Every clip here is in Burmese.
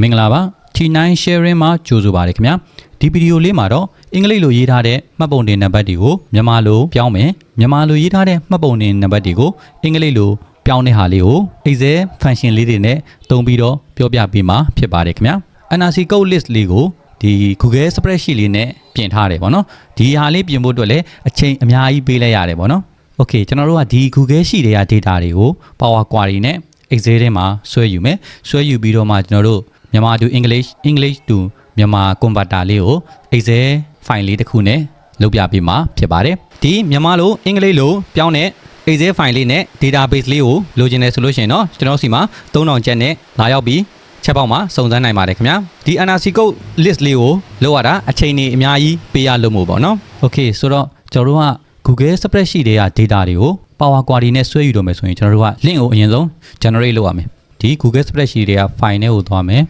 မင်္ဂလာပါ T9 sharing မှာကြိုဆိုပါရခင်ဗျာဒီဗီဒီယိုလေးမှာတော့အင်္ဂလိပ်လိုရေးထားတဲ့မှတ်ပုံတင်နံပါတ်တွေကိုမြန်မာလိုပြောင်းမယ်မြန်မာလိုရေးထားတဲ့မှတ်ပုံတင်နံပါတ်တွေကိုအင်္ဂလိပ်လိုပြောင်းတဲ့ဟာလေးကို Excel function လေးတွေနဲ့သုံးပြီးတော့ပြောပြပေးမှာဖြစ်ပါတယ်ခင်ဗျာ NRC code list လေးကိုဒီ Google spreadsheet လေးနဲ့ပြင်ထားတယ်ပေါ့နော်ဒီဟာလေးပြင်ဖို့အတွက်လည်းအချိန်အများကြီးပေးလိုက်ရတယ်ပေါ့နော် Okay ကျွန်တော်တို့ကဒီ Google Sheet တွေက data တွေကို Power Query နဲ့ Excel ထဲမှာဆွဲယူမယ်ဆွဲယူပြီးတော့မှကျွန်တော်တို့ မြန်မာ to English English to မြန်မာ converter လေးကို Excel file လေးတစ်ခုနဲ့လုပ်ပြပေးမှာဖြစ်ပါတယ်ဒီမြန်မာလိုအင်္ဂလိပ်လိုပြောင်းတဲ့ Excel file လေးနဲ့ database လေးကိုလိုချင်တယ်ဆိုလို့ရှိရင်တော့ကျွန်တော်စီမှာ3000ကျပ်နဲ့လာရောက်ပြီးချက်ပေါက်မှာစုံစမ်းနိုင်ပါတယ်ခင်ဗျာဒီ NRC code list လေးကိုလောက်ရတာအချိန်ကြီးအများကြီးပေးရလို့မို့ပေါ့နော် Okay ဆိုတော့ကျွန်တော်တို့က Google spreadsheet တွေက data တွေကို Power Query နဲ့ဆွဲယူတော့မယ်ဆိုရင်ကျွန်တော်တို့က link ကိုအရင်ဆုံး generate လုပ်ရမယ်ဒီ Google spreadsheet တွေက file နဲ့ကိုသွားမယ်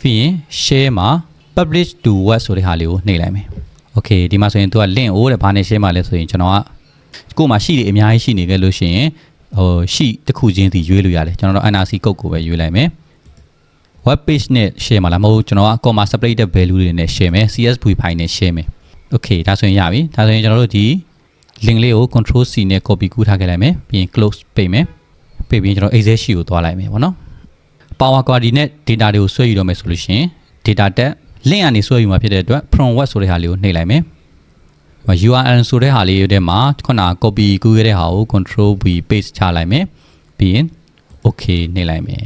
ပြီးရင် share မှာ publish to web ဆိုတဲ့ဟာလေးကိုနှိပ်လိုက်မယ် Okay ဒီမှာဆိုရင်သူက link ကိုတဲ့ဘာနဲ့ share မှာလဲဆိုရင်ကျွန်တော်ကကို့မှာရှိတယ်အများကြီးရှိနေခဲ့လို့ရှိရင်ဟိုရှိတစ်ခုချင်းစီရွေးလို့ရတယ်ကျွန်တော်တို့ NRC code ကိုပဲရွေးလိုက်မယ် web page နဲ့ share မှာလားမဟုတ်ကျွန်တော်က comma separated value တွေနဲ့ share မယ် CSV file နဲ့ share မယ် okay ဒါဆိုရင်ရပြီဒါဆိုရင်ကျွန်တော်တို့ဒီ link လေးကို control C နဲ့ copy ကူးထားခဲ့လိုက်မယ်ပြီးရင် close ပိတ်မယ်ပိတ်ပြီးကျွန်တော် Excel sheet ကိုသွားလိုက်မယ်ပေါ့နော် Power Query နဲ့ data တွေကိုဆွဲယူတော့မယ်ဆိုလို့ရှိရင် data တက် link ကနေဆွဲယူမှာဖြစ်တဲ့အတွက် from web ဆိုတဲ့ဟာလေးကိုနှိပ်လိုက်မယ် URL ဆိုတဲ့ဟာလေးထဲမှာခုန copy ကူးခဲ့တဲ့ဟာကို control V paste ချလိုက်မယ်ပြီးရင် okay နှိပ်လိုက်မယ်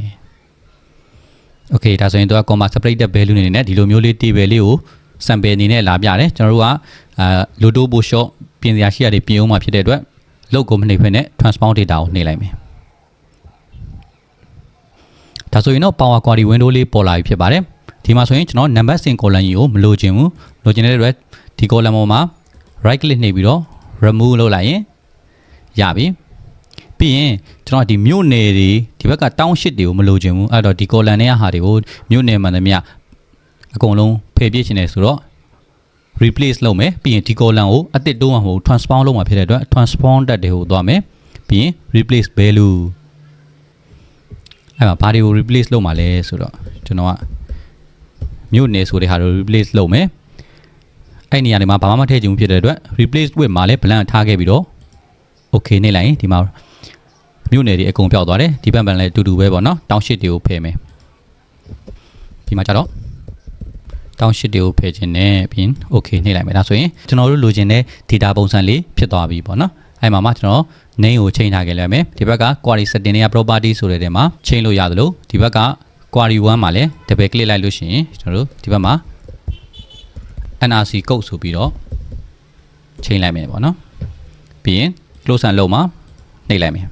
okay ဒါဆိုရင်တော့ comma separated value အနေနဲ့ဒီလိုမျိုးလေး table လေးကို sample အနေနဲ့လာပြတယ်ကျွန်တော်တို့ကအာ lodo bo short ပြင်စရာရှိရတဲ့ပြင်အောင်မှာဖြစ်တဲ့အတွက်လောက်ကိုမနှိပ်ဖ ೇನೆ transform data ကိုနှိပ်လိုက်မယ် ဒါဆိုရင်တော့ power query window လေးပေါ်လာပြီဖြစ်ပါတယ်ဒီမှာဆိုရင်ကျွန်တော် number sin column ကြီးကိုမလိုချင်ဘူးလိုချင်တဲ့အတွက်ဒီ column ပေါ်မှာ right click နှိပ်ပြီးတော့ remove လုပ်လိုက်ရင်ရပြီပြီးရင်ကျွန်တော်ဒီမြို့နယ်တွေဒီဘက်က township တွေကိုမလိုချင်ဘူးအဲ့တော့ဒီ column တွေကဟာတွေကိုမြို့နယ်မှန်သမျှအကုန်လုံးဖယ်ပြစ်ချင်တယ်ဆိုတော့ replace လုပ်မယ်ပြီးရင်ဒီ column ကိုအသစ်တိုးမှာမဟုတ် transform လုပ်မှာဖြစ်တဲ့အတွက် transform တက်တွေကိုသွားမယ်ပြီးရင် replace value အဲ့မှာဘာတွေကို replace လုပ်မှာလဲဆိုတော့ကျွန်တော်ကမြို့နယ်ဆိုတဲ့ဟာကို replace လုပ်မယ်အဲ့နေရာတွေမှာဘာမှမထည့်ချင်ဘူးဖြစ်တဲ့အတွက် replace with မှာလည်း blank ထားခဲ့ပြီးတော့ okay နေလိုက်ရင်ဒီမှာမြို့နယ်တွေအကုန်ပြောက်သွားတယ်ဒီဘက်မှာလည်းအတူတူပဲပေါ့နော် township တွေကိုဖယ်မယ်ဒီမှာကျတော့တောင်းရှစ်တွေကိုဖယ်ခြင်းနဲ့ပြီးရင် okay နှိပ်လိုက်မယ်ဒါဆိုရင်ကျွန်တော်တို့လိုချင်တဲ့ data ပုံစံလေးဖြစ်သွားပြီပေါ့နော်အဲ့မှာမှကျွန်တော် name ကိုချိန်ထားခဲ့လိုက်မယ်ဒီဘက်က query setting တွေက property ဆိုတဲ့ထဲမှာချိန်လို့ရသလိုဒီဘက်က query 1မှာလည်း double click လိုက်လို့ရှိရင်ကျွန်တော်တို့ဒီဘက်မှာ NRC code ဆိုပြီးတော့ချိန်လိုက်မယ်ပေါ့နော်ပြီးရင် close and load မှာနှိပ်လိုက်မယ်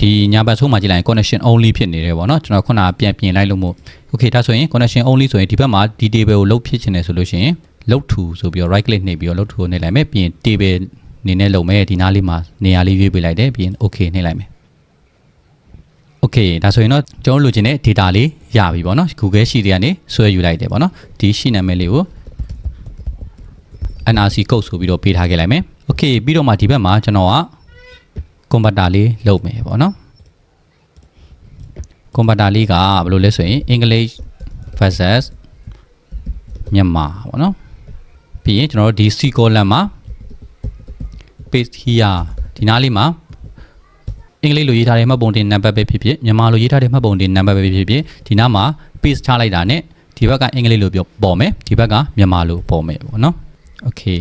ဒီညာဘက်ဆုံးမှာကြည့်လိုက်ရင် connection only ဖြစ်နေတယ်ပေါ့နော်ကျွန်တော်ခုနကပြန်ပြင်လိုက်လို့မို့ okay ဒါဆိုရင် connection only ဆိုရင်ဒီဘက်မှာဒီ table ကိုလုတ်ဖြစ်ချင်တယ်ဆိုလို့ရှိရင်လုတ် to ဆိုပြီးတော့ right click နှိပ်ပြီးတော့လုတ် to ကိုနှိပ်လိုက်မယ်ပြီးရင် table အ နေနဲ့လုံမယ်ဒီနားလေးမှာနေရာလေးရွေးပေးလိုက်တယ်ပြီးရင် okay နှိပ်လိုက်မယ် okay ဒါဆိုရင်တော့ကျွန်တော်လိုချင်တဲ့ data လေးရပြီပေါ့နော် Google Sheet တွေကနေဆွဲယူလိုက်တယ်ပေါ့နော်ဒီ sheet နာမည်လေးကို NRC code ဆိုပြီးတော့ပေးထားခဲ့လိုက်မယ် okay ပြီးတော့မှဒီဘက်မှာကျွန်တော်က converter လေးလုပ်မယ်ပေါ့နော် converter လေးကဘယ်လိုလဲဆိုရင် English versus မြန်မာပေါ့နော်ပြီးရင်ကျွန်တော်တို့ဒီ C column မှာ paste here ဒီနားလေးမှာအင်္ဂလိပ်လိုရေးထားတဲ့မှတ်ပုံတင်နံပါတ်ပဲဖြစ်ဖြစ်မြန်မာလိုရေးထားတဲ့မှတ်ပုံတင်နံပါတ်ပဲဖြစ်ဖြစ်ဒီနားမှာ paste ချလိုက်တာနဲ့ဒီဘက်ကအင်္ဂလိပ်လိုပြောပေါ်မယ်ဒီဘက်ကမြန်မာလိုပေါ်မယ်ပေါ့နော် okay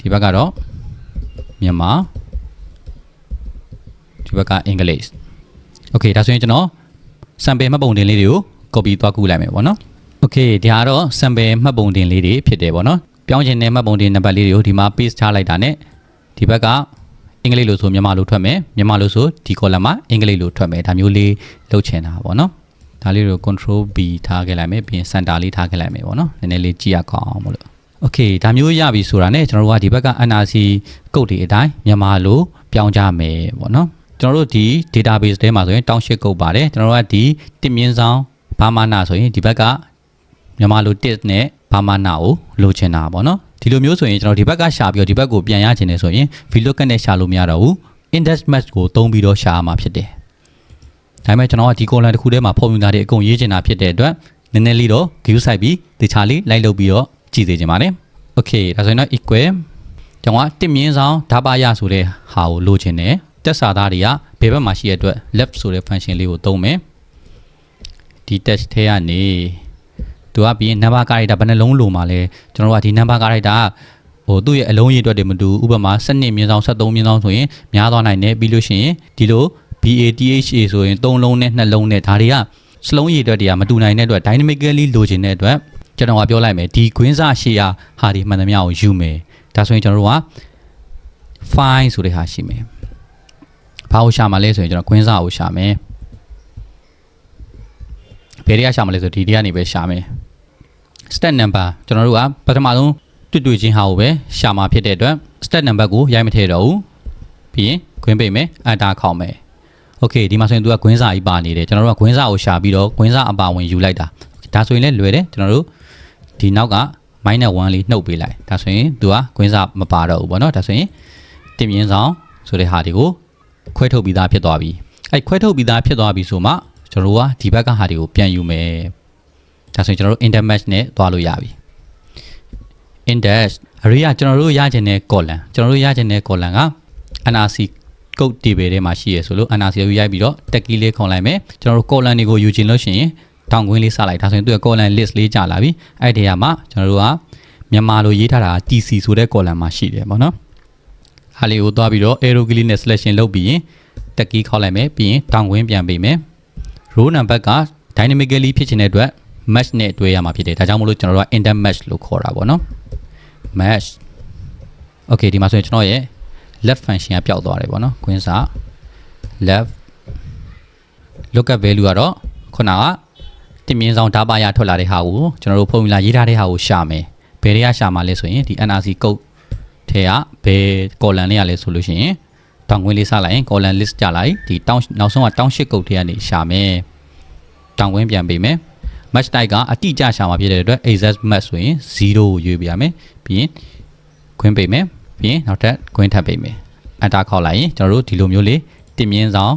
ဒီဘက်ကတော့မြန်မာဒီဘက်ကအင်္ဂလိပ် okay ဒါဆိုရင်ကျွန်တော် sample မှတ်ပုံတင်လေးတွေကို copy သွားကူးလိုက်မယ်ပေါ့နော် okay ဒီဟာတော့ sample မှတ်ပုံတင်လေးတွေဖြစ်တယ်ပေါ့နော်ပြောင်းချင်တဲ့မှတ်ပုံတင်နံပါတ်လေးတွေကိုဒီမှာ paste ချလိုက်တာနဲ့ ဒီဘက်ကအင်္ဂလိပ်လိုဆိုမြန်မာလိုထွက်မယ်မြန်မာလိုဆိုဒီ column မှာအင်္ဂလိပ်လိုထွက်မယ်ဒါမျိုးလေးလုပ်ချင်တာပေါ့နော်ဒါလေးတွေကို control B ထားခဲ့လိုက်မယ်ပြီးရင် center လေးထားခဲ့လိုက်မယ်ပေါ့နော်နည်းနည်းလေးကြည့်ရကောင်းအောင်မလို့ okay ဒါမျိုးရပြီဆိုတာနဲ့ကျွန်တော်တို့ကဒီဘက်က NRC ကုတ်တွေအတိုင်းမြန်မာလိုပြောင်းကြမယ်ပေါ့နော်ကျွန်တော်တို့ဒီ database ထဲမှာဆိုရင် township ကုတ်ပါတယ်ကျွန်တော်တို့ကဒီတစ်မြင်းဆောင်ဘာမာနာဆိုရင်ဒီဘက်ကမြန်မာလိုတစ်နဲ့ဘာမာနာကိုလိုချင်တာပေါ့နော် ဒီလိုမျိုးဆိုရင်ကျွန်တော်ဒီဘက်ကရှာပြီးတော့ဒီဘက်ကိုပြန်ရချင်တယ်ဆိုရင် VLOOKUP နဲ့ရှာလို့မရတော့ဘူး index match ကိုသုံးပြီးတော့ရှာရမှာဖြစ်တယ်ဒါပေမဲ့ကျွန်တော်ကဒီ column တစ်ခုထဲမှာ formula တွေအကုန်ရေးချင်တာဖြစ်တဲ့အတွက်နည်းနည်းလေးတော့ view ဆိုင်ပြီးတခြားလေးလိုက်လုပ်ပြီးတော့ကြည့်စေချင်ပါတယ် okay ဒါဆိုရင်တော့ equal ကျွန်တော်ကတစ်မြင်းဆောင်ဓာပါရဆိုတဲ့ဟာကိုလိုချင်တယ်တက်စာသားတွေကဘယ်ဘက်မှာရှိရတဲ့အတွက် left ဆိုတဲ့ function လေးကိုသုံးမယ်ဒီ text ထဲကနေ သူကပြီးရင် number character ဘယ်နှလုံးလိုမှာလဲကျွန်တော်တို့ကဒီ number character ကဟိုသူ့ရဲ့အလုံးရည်အတွက်တွေမတူဘူးဥပမာ7မြင်းဆောင်73မြင်းဆောင်ဆိုရင်များသွားနိုင်တယ်ပြီးလို့ရှိရင်ဒီလို BATHA ဆိုရင်3လုံးနဲ့2လုံးနဲ့ဒါတွေကစလုံးရည်အတွက်တွေကမတူနိုင်တဲ့အတွက် dynamically လိုချင်တဲ့အတွက်ကျွန်တော်ကပြောလိုက်မယ်ဒီ green စရှေ့ဟာဟာဒီမှန်သမျှကိုယူမယ်ဒါဆိုရင်ကျွန်တော်တို့က fine ဆိုတဲ့ဟာရှိမယ်ဘာကိုရှာမှာလဲဆိုရင်ကျွန်တော် green စကိုရှာမယ်ဘယ်တွေကရှာမှာလဲဆိုဒီတွေကနေပဲရှာမယ် step number ကျွန်တော်တို့ကပထမဆုံးတွေ့တွေ့ချင်းဟာကိုပဲရှာမှာဖြစ်တဲ့အတွက် step number ကိုရိုက်မထည့်တော့ဘူးပြီးရင်ခွင်းပိတ်မယ်အတာခေါက်မယ် okay ဒီမှာဆိုရင်သူကခွင်းစာကြီးပါနေတယ်ကျွန်တော်တို့ကခွင်းစာကိုရှာပြီးတော့ခွင်းစာအပါဝင်ယူလိုက်တာဒါဆိုရင်လည်းလွယ်တယ်ကျွန်တော်တို့ဒီနောက်က minus 1လေးနှုတ်ပေးလိုက်ဒါဆိုရင်သူကခွင်းစာမပါတော့ဘူးပေါ့နော်ဒါဆိုရင်တင်မြင့်ဆောင်ဆိုတဲ့ဟာတွေကိုခွဲထုတ်ပြီးသားဖြစ်သွားပြီအဲ့ခွဲထုတ်ပြီးသားဖြစ်သွားပြီဆိုမှကျွန်တော်တို့ကဒီဘက်ကဟာတွေကိုပြန်ယူမယ် ဒါဆိုရင်ကျွန်တော်တို့ intermatch နဲ့သွားလို့ရပြီ index array ကကျွန်တော်တို့ရချင်တဲ့ column ကျွန်တော်တို့ရချင်တဲ့ column က NRC code table ထဲမှာရှိရဆိုလို့ NRC ကိုရိုက်ပြီးတော့ tag key လေးခုံလိုက်မယ်ကျွန်တော်တို့ column တွေကိုယူချင်လို့ရှိရင်တောင်ကွင်းလေးစလိုက်ဒါဆိုရင်သူ့ရဲ့ column list လေးကြာလာပြီအဲ့ဒီထဲမှာကျွန်တော်တို့ကမြန်မာလိုရေးထားတာ TC ဆိုတဲ့ column မှာရှိတယ်ပေါ့နော်အားလေးကိုသွားပြီးတော့ arrow key နဲ့ selection လုပ်ပြီးရင် tag key ခေါက်လိုက်မယ်ပြီးရင်တောင်ကွင်းပြန်ပေးမယ် row number က dynamically ဖြစ်ချင်တဲ့အတွက် match နဲ့တွဲရမှာဖြစ်တယ်ဒါကြောင့်မလို့ကျွန်တော်တို့က inter match လို့ခေါ်တာပေါ့နော် match okay ဒီမှာဆိုရင်ကျွန်တော်ရဲ့ left function ကပျောက်သွားတယ်ပေါ့နော်ခွင်းစာ left lookup value ကတော့ခုနကတင်မြင့်ဆောင်ဓာပါရထွက်လာတဲ့ဟာကိုကျွန်တော်တို့ formula ရေးထားတဲ့ဟာကိုရှာမယ်ဘယ်တွေကရှာမှာလဲဆိုရင်ဒီ NRC code ထဲကဘယ် column လေးရလဲဆိုလို့ရှိရင်တောင်ကွင်းလေးစလိုက်ရင် column list ကြလိုက်ဒီတောင်းနောက်ဆုံးကတောင်းရှစ်ကုတ်ထဲကနေရှာမယ်တောင်ကွင်းပြန်ပေးမယ် match type ကအတိအကျရှာမှာဖြစ်တဲ့အတွက် exact match ဆိုရင်0ကိုရွေးပြရမယ်ပြီးရင်ခွင်းပေးမယ်ပြီးရင်နောက်ထပ်ခွင်းထပ်ပေးမယ် enter ခေါက်လိုက်ရင်ကျွန်တော်တို့ဒီလိုမျိုးလေးတင်မြင့်ဆောင်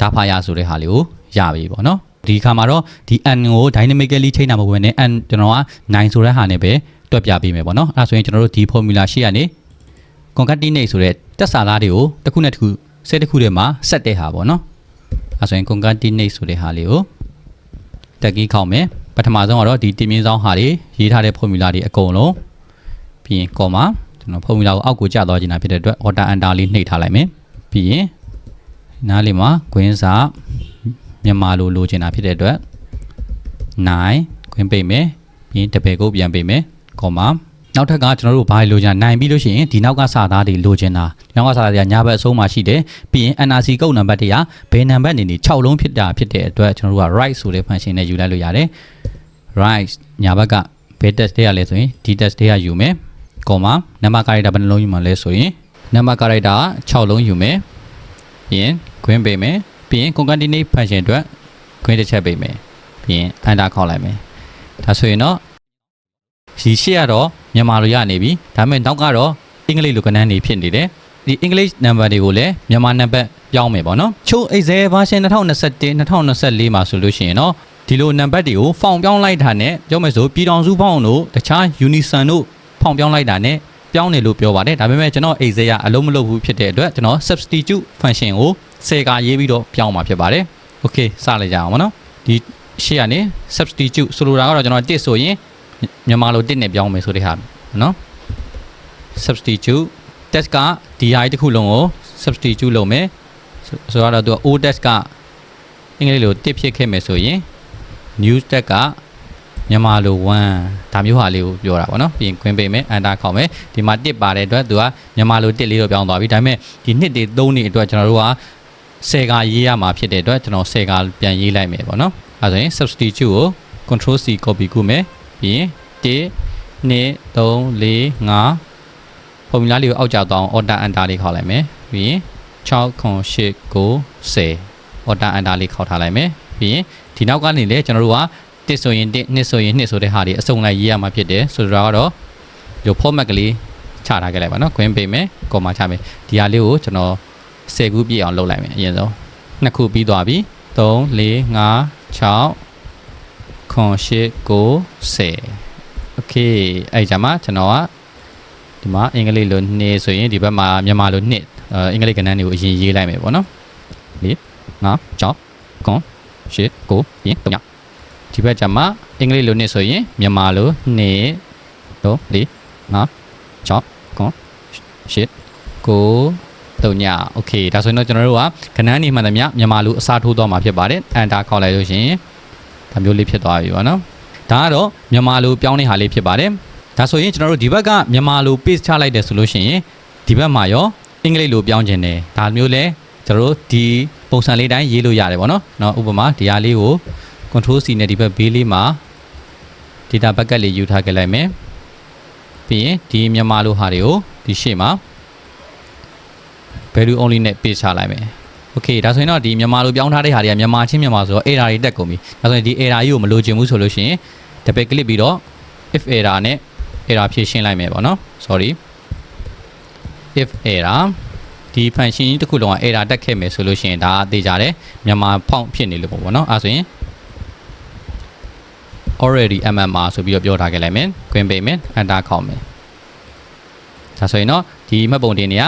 ဓာဖာရဆိုတဲ့ဟာလေးကိုရပြီပေါ့နော်ဒီခါမှာတော့ဒီ n ကို dynamically ချိန်တာမဟုတ်ဘဲနဲ့ n ကျွန်တော်က9ဆိုတဲ့ဟာနဲ့ပဲတွက်ပြပေးမယ်ပေါ့နော်အဲ့ဒါဆိုရင်ကျွန်တော်တို့ဒီ formula ရှိရနေ concatenate ဆိုတဲ့တက်စာသားတွေကိုတစ်ခုနဲ့တစ်ခုစက်တစ်ခုထဲမှာဆက်တဲ့ဟာပေါ့နော်အဲ့ဆိုရင် concatenate ဆိုတဲ့ဟာလေးကို တက်ကြီးခေါက်မယ်ပထမဆုံးကတော့ဒီတင်မြင့်ဆောင်ဟာတွေရေးထားတဲ့ formula တွေအကုန်လုံးပြီးရင် comma ကျွန်တော် formula ကိုအောက်ကိုကျသွားခြင်းတာဖြစ်တဲ့အတွက် order under လေးနှိပ်ထားလိုက်မယ်ပြီးရင်နားလေးမှာ green စာမြန်မာလိုလိုချင်တာဖြစ်တဲ့အတွက်9ခွင်းပိတ်မယ်ပြီးရင်တပယ်ကိုပြန်ပိတ်မယ် comma နောက်ထပ်ကကျွန်တော်တို့ဘာလိုချင်နိုင်ပြီးလို့ရှိရင်ဒီနောက်ကစာသားတွေလိုချင်တာဒီနောက်ကစာသားတွေကညာဘက်အဆုံးမှာရှိတယ်ပြီးရင် NRC ကုတ်နံပါတ်တွေကဘယ်နံပါတ်နေနေ6လုံးဖြစ်တာဖြစ်တဲ့အတွက်ကျွန်တော်တို့က right ဆိုတဲ့ function နဲ့ယူလိုက်လို့ရတယ် right ညာဘက်ကဘယ် test တွေကလဲဆိုရင်ဒီ test တွေကယူမယ် comma နံပါတ် character ဘယ်နှလုံးယူမှာလဲဆိုရင်နံပါတ် character 6လုံးယူမယ်ပြီးရင်ခွင်းပေးမယ်ပြီးရင် concatenate function အတွက်ခွင်းတစ်ချက်ပေးမယ်ပြီးရင် enter ခေါက်လိုက်မယ်ဒါဆိုရင်တော့ဒီရှေ့ကတော့ မြန်မာလိုရနေပြီဒါပေမဲ့နောက်ကတော့အင်္ဂလိပ်လိုကဏ္ဍနေဖြစ်နေတယ်ဒီ English number တွေကိုလည်းမြန်မာနံပါတ်ပြောင်းမယ်ပေါ့နော်ချိုး Excel version 2021 2024မှာဆိုလို့ရှိရင်တော့ဒီလိုနံပါတ်တွေကိုဖောင်ပြောင်းလိုက်တာနဲ့ပြောမယ်ဆိုပြည်တော်စုဖောင်တို့တခြား Unison တို့ဖောင်ပြောင်းလိုက်တာနဲ့ပြောင်းတယ်လို့ပြောပါတယ်ဒါပေမဲ့ကျွန်တော် Excel ကအလုံးမလုပ်ဘူးဖြစ်တဲ့အတွက်ကျွန်တော် substitute function ကို10ကရေးပြီးတော့ပြောင်းမှာဖြစ်ပါတယ် okay စလိုက်ကြအောင်ပါနော်ဒီရှေ့ကနေ substitute ဆိုလိုတာကတော့ကျွန်တော်တစ်ဆိုရင် မြန်မာလိုတစ်နဲ့ပြောင်းမယ်ဆိုတဲ့ဟာနော် substitute test ကဒီဟာတစ်ခုလုံးကို substitute လုပ်မယ်ဆိုဆိုတော့သူက o test ကအင်္ဂလိပ်လိုတစ်ဖြစ်ခဲ့မယ်ဆိုရင် new test ကမြန်မာလို1ဒါမျိုးဟာလေးကိုပြောတာပေါ့နော်ပြီးရင်ခွင်းပေးမယ် enter ခေါက်မယ်ဒီမှာတစ်ပါတဲ့အတွက်သူကမြန်မာလိုတစ်လေးတော့ပြောင်းသွားပြီဒါပေမဲ့ဒီနှစ်တွေသုံးနေအတွက်ကျွန်တော်တို့က10ကရေးရမှာဖြစ်တဲ့အတွက်ကျွန်တော်10ကပြန်ရေးလိုက်မယ်ပေါ့နော်အဲဒါဆိုရင် substitute ကို control c copy ကုမယ် ပြီးရင်1 2 3 4 5 formula လေးကိုအောက်ကျသွားအောင် order enter လေးခေါက်လိုက်မယ်ပြီးရင်6ခွန်8 9 10 order enter လေးခေါက်ထားလိုက်မယ်ပြီးရင်ဒီနောက်ကနေလေကျွန်တော်တို့ကတစ်ဆိုရင်တစ်နှစ်ဆိုရင်နှစ်ဆိုတဲ့ဟာတွေအစုံလိုက်ရေးရမှာဖြစ်တယ်ဆိုတော့ကတော့ဒီ format ကလေးချထားခဲ့လိုက်ပါနော် queen ပေးမယ် comma ချမယ်ဒီဟာလေးကိုကျွန်တော်10ခုပြည့်အောင်လုပ်လိုက်မယ်အရင်ဆုံးနှစ်ခုပြီးသွားပြီ3 4 5 6 ခွန်ရှိကိုဆယ်โอเคအဲ့ကြမှာကျွန်တော်ကဒီမှာအင်္ဂလိပ်လိုနှစ်ဆိုရင်ဒီဘက်မှာမြန်မာလိုနှစ်အဲအင်္ဂလိပ်ကဏ္ဍတွေကိုအရင်ရေးလိုက်မယ်ပေါ့နော်လေးငါကြောက်ခွန်ရှိကိုရင်တုံးဒီဘက်ကြမှာအင်္ဂလိပ်လိုနှစ်ဆိုရင်မြန်မာလိုနှစ်တို့လေးငါကြောက်ခွန်ရှိကိုတုံညာโอเคဒါဆိုရင်တော့ကျွန်တော်တို့ကခဏနေမှန်သမျှမြန်မာလိုအစားထိုးသွားမှာဖြစ်ပါတယ်အန်တာခေါက်လိုက်လို့ရှိရင် ဒါမျိုးလေးဖြစ်သွားပြီပေါ့နော်ဒါကတော့မြန်မာလိုပြောင်းတဲ့ဟာလေးဖြစ်ပါတယ်ဒါဆိုရင်ကျွန်တော်တို့ဒီဘက်ကမြန်မာလို paste ချလိုက်တယ်ဆိုလို့ရှိရင်ဒီဘက်မှာရောအင်္ဂလိပ်လိုပြောင်းခြင်းတယ်ဒါမျိုးလဲကျွန်တော်တို့ဒီပုံစံလေးတိုင်းရေးလို့ရတယ်ပေါ့နော်နော်ဥပမာဒီဟာလေးကို control C နဲ့ဒီဘက်ဘေးလေးမှာ data backup လေးယူထားခဲ့လိုက်မယ်ပြီးရင်ဒီမြန်မာလိုဟာတွေကိုဒီရှေ့မှာ value only နဲ့ paste ချလိုက်မယ် okay ဒါဆိုရင်တော့ဒီမြန်မာလိုပြောင်းထားတဲ့ဟာတွေကမြန်မာချင်းမြန်မာဆိုတော့ error တွေတက်ကုန်ပြီဒါဆိုရင်ဒီ error ကြီးကိုမလိုချင်ဘူးဆိုလို့ရှိရင် double click ပြီးတော့ if error နဲ့ error ဖြည့်ရှင်းလိုက်မယ်ပေါ့နော် sorry if error ဒီ function ကြီးတစ်ခုလုံးက error တက်ခဲ့မယ်ဆိုလို့ရှိရင်ဒါအသေးကြတယ်မြန်မာဖောင့်ဖြစ်နေလို့ပေါ့နော်အဲဆိုရင် already mmr ဆိုပြီးတော့ပြောထားခဲ့လိုက်မယ် queen ပေးမယ် enter ခေါက်မယ်ဒါဆိုရင်တော့ဒီမှတ်ပုံတင်တွေက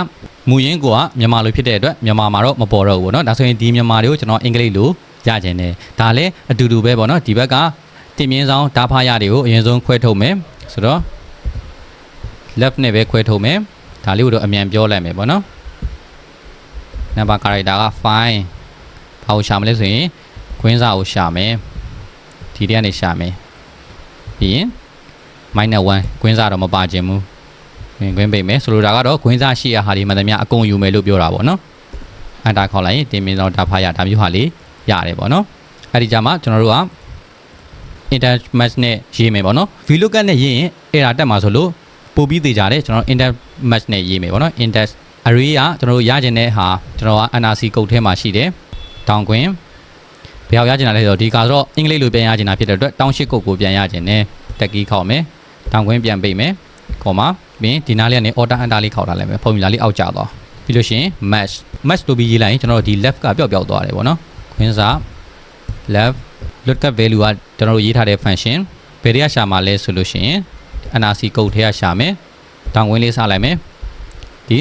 မူရင်းကိုကမြန်မာလိုဖြစ်တဲ့အတွက်မြန်မာမှာတော့မပေါ်တော့ဘူးပေါ့နော်ဒါဆိုရင်ဒီမြန်မာတွေကိုကျွန်တော်အင်္ဂလိပ်လိုရကျင်တယ်ဒါလည်းအတူတူပဲပေါ့နော်ဒီဘက်ကတင်မြင့်ဆောင်ဓာဖာရတွေကိုအရင်ဆုံးခွဲထုတ်မယ်ဆိုတော့ left နဲ့ပဲခွဲထုတ်မယ်ဒါလေးကိုတော့အမြန်ပြောလိုက်မယ်ပေါ့နော် number character က5ဘာကိုရှာမလဲဆိုရင်ခွင်းစာကိုရှာမယ်ဒီတည်းကနေရှာမယ်ပြီးရင် minus 1ခွင်းစာတော့မပါခြင်းဘူး ဝင်ခွင်းပိတ်မယ်ဆိုလိုတာကတော့ခွင်းစားရှိရဟာဒီမှန်သမျှအကုန်ယူမယ်လို့ပြောတာပေါ့နော်အန်တာခေါက်လိုက်ရင်တင်မင်းဆောင်ဒါဖာရဒါမျိုးဟာလေးရတယ်ပေါ့နော်အဲ့ဒီကြမှာကျွန်တော်တို့က inter match နဲ့ရေးမယ်ပေါ့နော် vlookup နဲ့ရေးရင် error တက်မှာဆိုလို့ပို့ပြီးသေးကြတယ်ကျွန်တော် inter match နဲ့ရေးမယ်ပေါ့နော် index array ကကျွန်တော်တို့ရကျင်တဲ့ဟာကျွန်တော်က NRC ကုတ်ထဲမှာရှိတယ်တောင်ကွင်းဘယ်အောင်ရကျင်တာလဲဆိုတော့ဒီကဆိုတော့အင်္ဂလိပ်လိုပြန်ရကျင်တာဖြစ်တဲ့အတွက်တောင်းရှိကုတ်ကိုပြန်ရကျင်တယ်တက်ကီးခေါက်မယ်တောင်ကွင်းပြန်ပိတ်မယ်ခေါ်မှာ ပြီးရင်ဒီနားလေးကနေ order enter လေးခေါက်ထားလိုက်မယ် formula လေးအောက်ကျသွားပြီးလို့ရှိရင် match match လို့ပြီးရေးလိုက်ရင်ကျွန်တော်တို့ဒီ left ကပျောက်ပျောက်သွားတယ်ပေါ့နော်ခွင်းစာ left lookup value ကကျွန်တော်တို့ရေးထားတဲ့ function ဘယ်တွေကရှာမှာလဲဆိုလို့ရှိရင် NRC ကုတ်ထဲကရှာမယ်တောင်ကွင်းလေးစလိုက်မယ်ဒီ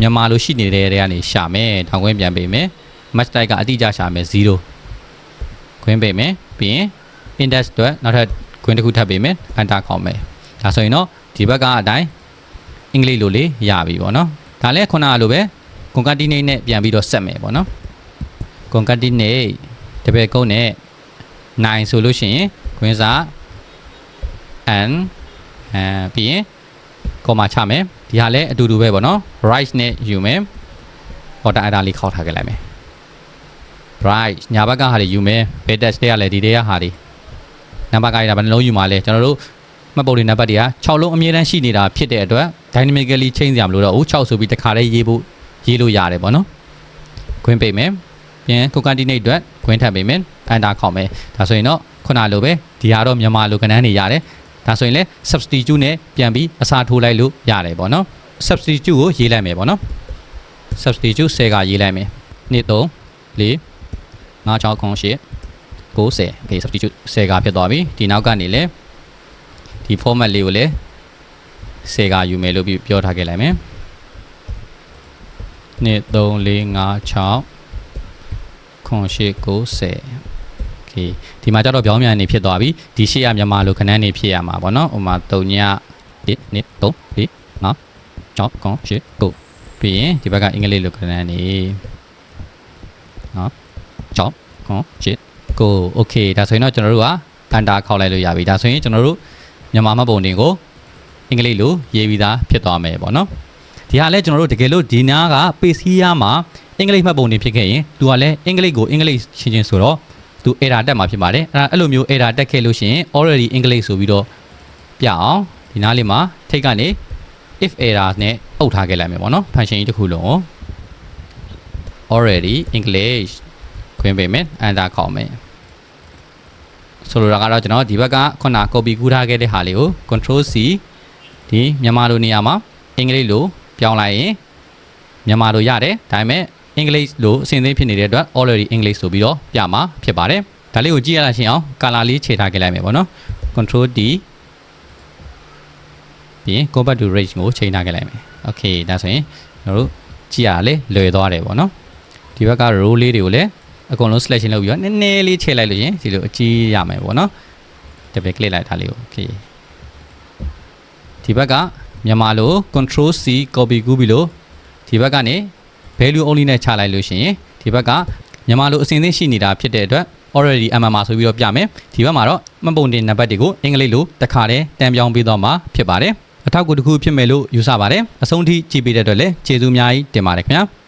မြန်မာလိုရှိနေတဲ့တွေကနေရှာမယ်တောင်ကွင်းပြန်ပေးမယ် match type ကအတိအကျရှာမယ်0ခွင်းပေးမယ်ပြီးရင် index အတွက်နောက်ထပ်ခွင်းတစ်ခုထပ်ပေးမယ် enter ခေါက်မယ်ဒါဆိုရင်တော့ဒီဘက်ကအတိုင်း အင်္ဂလိပ်လိုလေးရပြီပေါ့နော်ဒါလည်းခုနကလိုပဲ concatenate နဲ့ပြန်ပြီးတော့ဆက်မယ်ပေါ့နော် concatenate တပည့်ကုန်းနဲ့9ဆိုလို့ရှိရင်ခွင်းစာ n အဲပြီးရင်ကောမာချမယ်ဒီဟာလည်းအတူတူပဲပေါ့နော် right နဲ့ယူမယ် order enter လေးခောက်ထားခဲ့လိုက်မယ် right ညာဘက်ကဟာတွေယူမယ် base test တွေကလည်းဒီတွေကဟာတွေနံပါတ်ကရတာဘယ်နှလုံးယူမှာလဲကျွန်တော်တို့ မှတ်ပုံတွေနံပါတ်တွေက6လုံးအမြဲတမ်းရှိနေတာဖြစ်တဲ့အတွက် dynamically change စရာမလိုတော့ဘူး6ဆိုပြီးတစ်ခါတည်းရေးဖို့ရေးလို့ရတယ်ပေါ့နော်ခွင်းပိတ်မယ်ပြန် concatenate အတွက်ခွင်းထပ်ပိတ်မယ် enter ခောက်မယ်ဒါဆိုရင်တော့ခုနလိုပဲဒီဟာတော့မြန်မာလိုကဏ္ဍနေရတယ်ဒါဆိုရင်လည်း substitute နဲ့ပြန်ပြီးအစားထိုးလိုက်လို့ရတယ်ပေါ့နော် substitute ကိုရေးလိုက်မယ်ပေါ့နော် substitute 10ကရေးလိုက်မယ်1 3 4 5 6 9 10 90 okay substitute 10ကဖြစ်သွားပြီဒီနောက်ကနေလည်း ဒီ format လေးကိုလည်း10ကယူမယ်လို့ပြောထားခဲ့လိုက်မယ်1 3 4 5 6 9 10 90 okay ဒီမှာကျတော့ပြောင်းပြန်နေဖြစ်သွားပြီဒီရှေ့ရမြန်မာလိုခဏန်းနေဖြစ်ရမှာပေါ့နော်ဥပမာ3ည1 2 3 4 5 6 9 10 9ပြီးရင်ဒီဘက်ကအင်္ဂလိပ်လိုခဏန်းနေနော်6 9 10 9 okay ဒါဆိုရင်တော့ကျွန်တော်တို့ကအန်တာခောက်လိုက်လို့ရပြီဒါဆိုရင်ကျွန်တော်တို့ မြန်မာမှတ်ပုံတင်ကိုအင်္ဂလိပ်လိုရေးပြီးသားဖြစ်သွားမယ်ပေါ့နော်ဒီဟာလဲကျွန်တော်တို့တကယ်လို့ဒီနားက page ကြီးရမှာအင်္ဂလိပ်မှတ်ပုံတင်ဖြစ်ခဲ့ရင်သူကလည်းအင်္ဂလိပ်ကိုအင်္ဂလိပ်ရှင်းချင်းဆိုတော့သူ error တက်မှာဖြစ်ပါတယ်အဲ့ဒါအဲ့လိုမျိုး error တက်ခဲ့လို့ရှိရင် already အင်္ဂလိပ်ဆိုပြီးတော့ပြအောင်ဒီနားလေးမှာထိတ်ကနေ if error နဲ့အုပ်ထားခဲ့လိုက်မယ်ပေါ့နော် function ကြီးတစ်ခုလုံးကို already english ခွင့်ပေးမယ် enter ခေါက်မယ် ဆိုလိုတာကတော့ကျွန်တော်ဒီဘက်ကခုန copy ကူးထားခဲ့တဲ့ဟာလေးကို control c ဒီမြန်မာလိုနေရာမှာအင်္ဂလိပ်လိုပြောင်းလိုက်ရင်မြန်မာလိုရတယ်ဒါပေမဲ့အင်္ဂလိပ်လိုအဆင်သင့်ဖြစ်နေတဲ့အတွက် already english ဆိုပြီးတော့ပြမှာဖြစ်ပါတယ်ဒါလေးကိုကြည့်ရလားရှင်းအောင်ကာလာလေးခြေထားခဲ့လိုက်မယ်ပေါ့နော် control D ပြီးရင် go back to range ကိုချိန်ထားခဲ့လိုက်မယ် okay ဒါဆိုရင်ကျွန်တော်တို့ကြည့်ရလေလွယ်သွားတယ်ပေါ့နော်ဒီဘက်က row လေးတွေကိုလည်း အကုန်လုံး selection လုပ်ပြီးတော့နည်းနည်းလေးချိန်လိုက်လို့ရှရင်ဒီလိုအကြီးရမယ်ပေါ့နော် double click လိုက်တာလေးကို okay ဒီဘက်ကမြန်မာလို control C copy ကူးပြီးလို့ဒီဘက်ကနေ value only နဲ့ချလိုက်လို့ရှိရင်ဒီဘက်ကမြန်မာလိုအစဉ်သင်းရှိနေတာဖြစ်တဲ့အတွက် already MMR ဆိုပြီးတော့ပြမယ်ဒီဘက်မှာတော့မှတ်ပုံတင်နံပါတ်တွေကိုအင်္ဂလိပ်လိုတစ်ခါတည်းတန်ပြောင်းပေးတော့မှာဖြစ်ပါတယ်အထောက်အကူတစ်ခုဖြစ်မယ်လို့ယူဆပါတယ်အဆုံးထိကြည့်ပေးတဲ့အတွက်လည်းကျေးဇူးအများကြီးတင်ပါတယ်ခင်ဗျာ